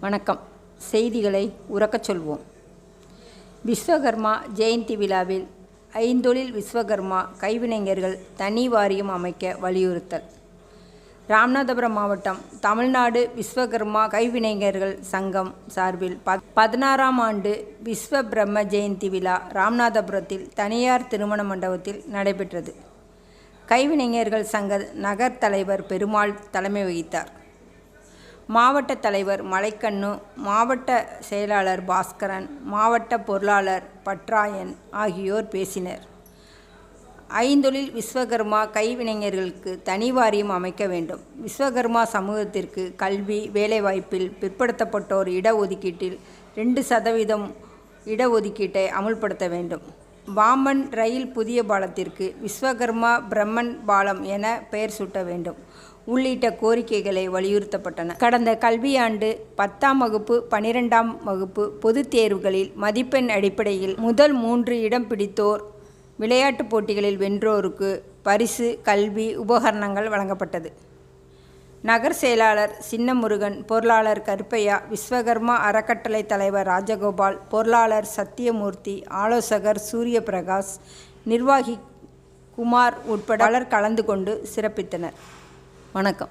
வணக்கம். செய்திகளை உறக்கச் சொல்வோம். விஸ்வகர்மா ஜெயந்தி விழாவில் ஐந்தொழில் விஸ்வகர்மா கைவினைஞர்கள் தனி வாரியம் அமைக்க வலியுறுத்தல். ராமநாதபுரம் மாவட்டம் தமிழ்நாடு விஸ்வகர்மா கைவினைஞர்கள் சங்கம் சார்பில் பத் பதினாறாம் ஆண்டு விஸ்வ பிரம்ம ஜெயந்தி விழா ராமநாதபுரத்தில் தனியார் திருமண மண்டபத்தில் நடைபெற்றது. கைவினைஞர்கள் சங்க நகர் தலைவர் பெருமாள் தலைமை வகித்தார். மாவட்ட தலைவர் மலைக்கண்ணு மாவட்ட செயலாளர் பாஸ்கரன் மாவட்ட பொருளாளர் பட்ராயன் ஆகியோர் பேசினர். ஐந்தொழில் விஸ்வகர்மா கைவினைஞர்களுக்கு தனி வாரியம் அமைக்க வேண்டும். விஸ்வகர்மா சமூகத்திற்கு கல்வி வேலைவாய்ப்பில் பிற்படுத்தப்பட்டோர் இடஒதுக்கீட்டில் ரெண்டு சதவீதம் இடஒதுக்கீட்டை அமுல்படுத்த வேண்டும். பாம்பன் ரயில் புதிய பாலத்திற்கு விஸ்வகர்மா பிரம்மன் பாலம் என பெயர் சூட்ட வேண்டும். உள்ளிட்ட கோரிக்கைகளை வலியுறுத்தப்பட்டன. கடந்த கல்வியாண்டு பத்தாம் வகுப்பு பனிரெண்டாம் வகுப்பு பொதுத் தேர்வுகளில் மதிப்பெண் அடிப்படையில் முதல் மூன்று இடம் பிடித்தோர் விளையாட்டுப் போட்டிகளில் வென்றோருக்கு பரிசு கல்வி உபகரணங்கள் வழங்கப்பட்டது. நகர் செயலாளர் சின்னமுருகன் பொருளாளர் கருப்பையா விஸ்வகர்மா அறக்கட்டளை தலைவர் ராஜகோபால் பொருளாளர் சத்தியமூர்த்தி ஆலோசகர் சூரிய பிரகாஷ் நிர்வாகி குமார் உட்பட பலர் கலந்து கொண்டு சிறப்பித்தனர். வணக்கம்.